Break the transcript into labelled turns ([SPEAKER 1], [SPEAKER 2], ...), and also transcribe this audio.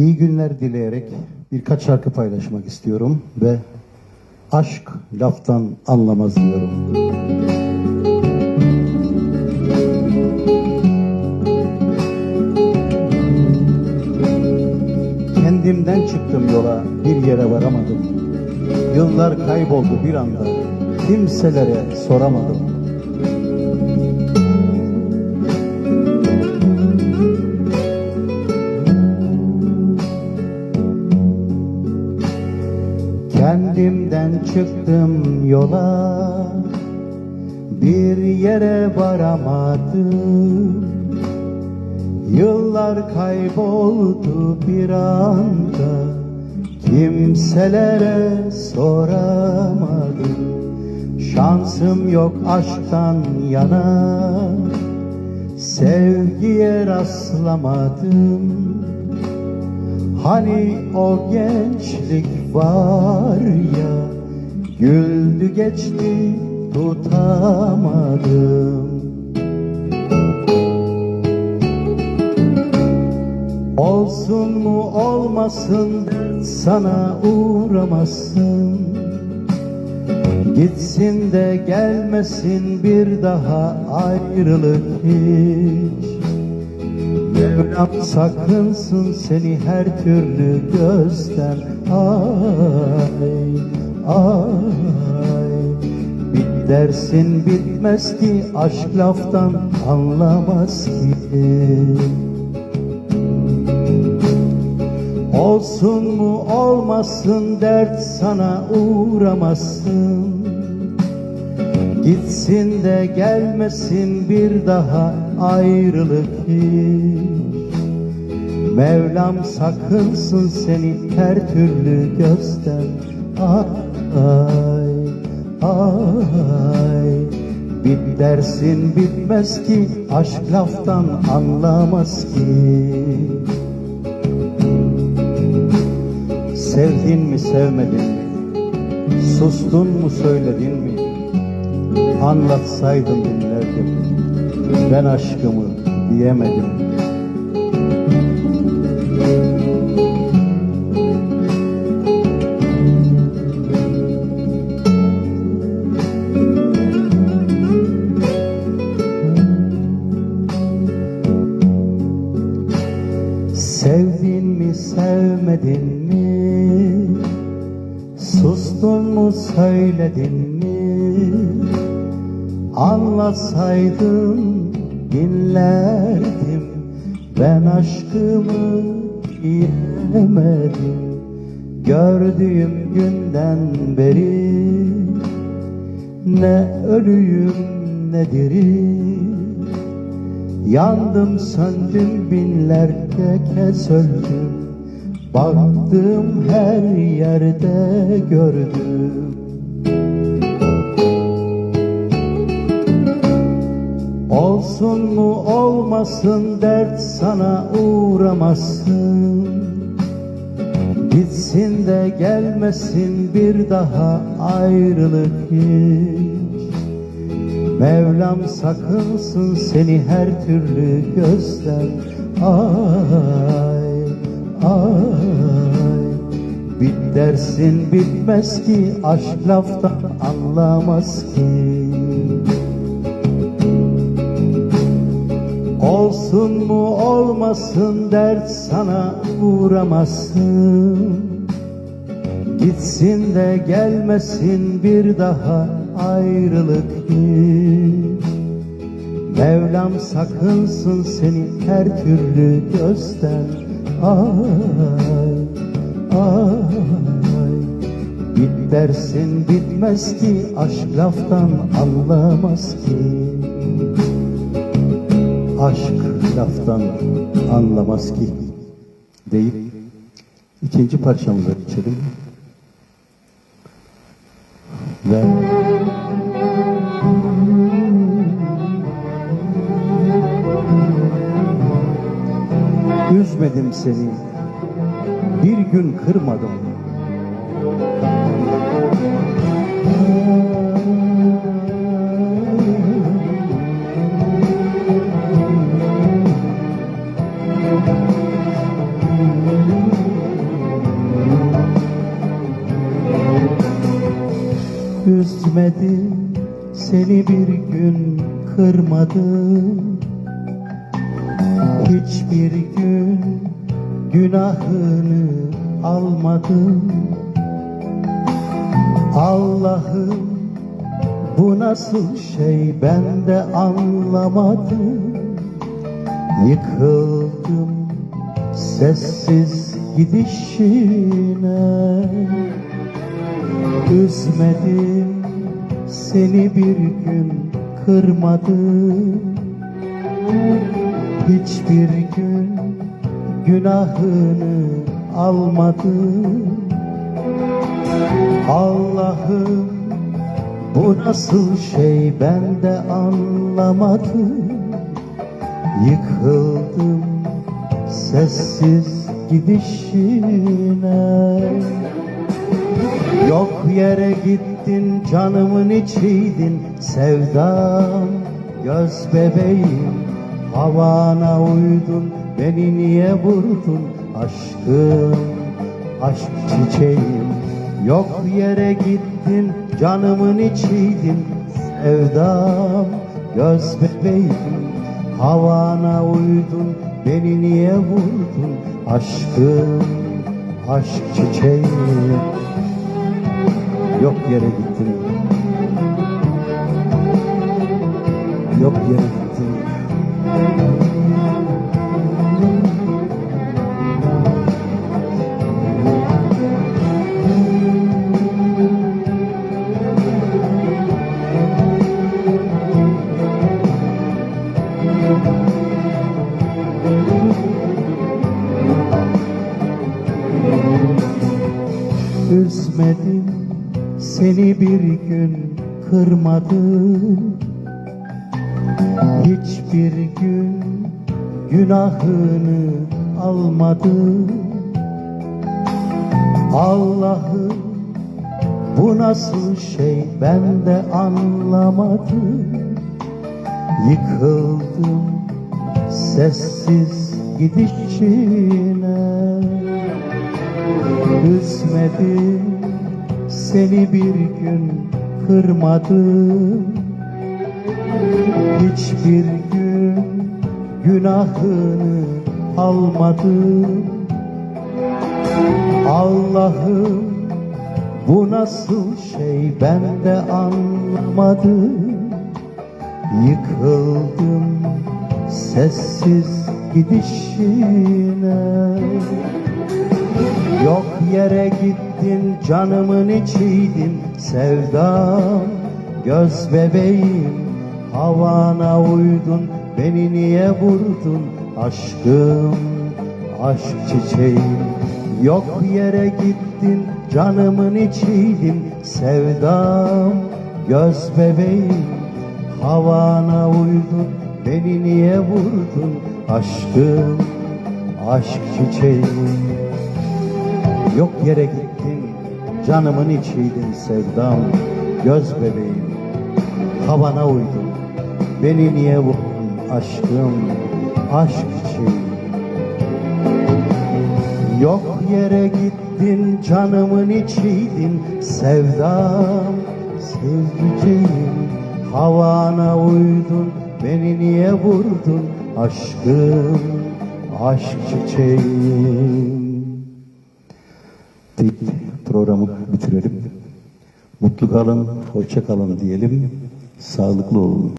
[SPEAKER 1] İyi günler dileyerek birkaç şarkı paylaşmak istiyorum ve aşk laftan anlamaz diyorum. Kendimden çıktım yola bir yere varamadım. Yıllar kayboldu bir anda kimselere soramadım. Kendimden çıktım yola. Bir yere varamadım. Yıllar kayboldu bir anda. Kimselere soramadım. Şansım yok aşktan yana. Sevgiye rastlamadım Hani o gençlik var ya Güldü geçti tutamadım. Olsun mu olmasın sana uğramasın. Gitsin de gelmesin bir daha ayrılık hiç Mevlam sakınsın seni her türlü gözden. Ay, ay. Bit dersin bitmez ki aşk laftan anlamaz ki. Olsun mu olmasın dert sana uğramasın. Gitsin de gelmesin bir daha ayrılık hiç Mevlam sakınsın seni her türlü gözden. Ay, ay Bit dersin bitmez ki aşk laftan anlamaz ki. Sevdin mi sevmedin mi? Sustun mu söyledin mi? Anlatsaydın dinlerdim. Ben aşkımı diyemedim söyledin mi? Anlatsaydın dinlerdim. Ben aşkımı diyemedim Gördüğüm günden beri Ne ölüyüm ne dirim Yandım söndüm binlerce kez öldüm. Baktım her yerde gördüm Olsun mu olmasın dert sana uğramasın Gitsin de gelmesin bir daha ayrılık hiç. Mevlam sakınsın seni her türlü gözden Ay, ay. Bit dersin bitmez ki aşk laftan anlamaz ki Olsun mu olmasın dert sana uğramasın. Gitsin de gelmesin bir daha ayrılık hiç. Mevlam sakınsın seni her türlü gözden Ay, ay. Bit dersin bitmez ki aşk laftan anlamaz ki Aşk laftan anlamaz ki deyip ikinci parçamıza geçelim. Ve Üzmedim seni Bir gün kırmadım gün kırmadım Hiçbir gün günahını almadım Allah'ım bu nasıl şey ben de anlamadım. Yıkıldım sessiz gidişine. Üzmedim seni bir gün kırmadım Hiçbir gün günahını almadım Allah'ım bu nasıl şey ben de anlamadım. Yıkıldım sessiz gidişine Yok yere gittin canımın içiydin. Sevdam göz bebeğim Havana uydun. Beni niye vurdun? Aşkım aşk çiçeğim. Yok yere gittin canımın içiydin. Sevdam göz bebeğim Havana uydun. Beni niye vurdun? Aşkım aşk çiçeğim Yok yere gittin Yok yere gittin kırmadım Hiçbir gün günahını almadım Allah'ım bu nasıl şey ben de anlamadım. Yıkıldım sessiz gidişine. Üzmedim seni bir gün kırmadım Hiçbir gün günahını almadım. Allah'ım bu nasıl şey? Ben de anlamadım. Yıkıldım sessiz gidişine Yok yere gittin canımın içiydin. Sevdam göz bebeğim Havana uydun. Beni niye vurdun? Aşkım aşk çiçeğim. Yok yere gittin canımın içiydin. Sevdam göz bebeğim Havana uydun. Beni niye vurdun? Aşkım aşk çiçeğim Yok yere gittin, canımın içiydin sevdam, göz bebeğim. Havana uydum, beni niye vurdun aşkım, aşk için. Yok yere gittin, canımın içiydin sevdam, sevdiceğim. Havana uydun, beni niye vurdun aşkım, aşk çiçeğim. Deyip programı bitirelim. Mutlu kalın, hoşça kalın diyelim. Sağlıklı olun.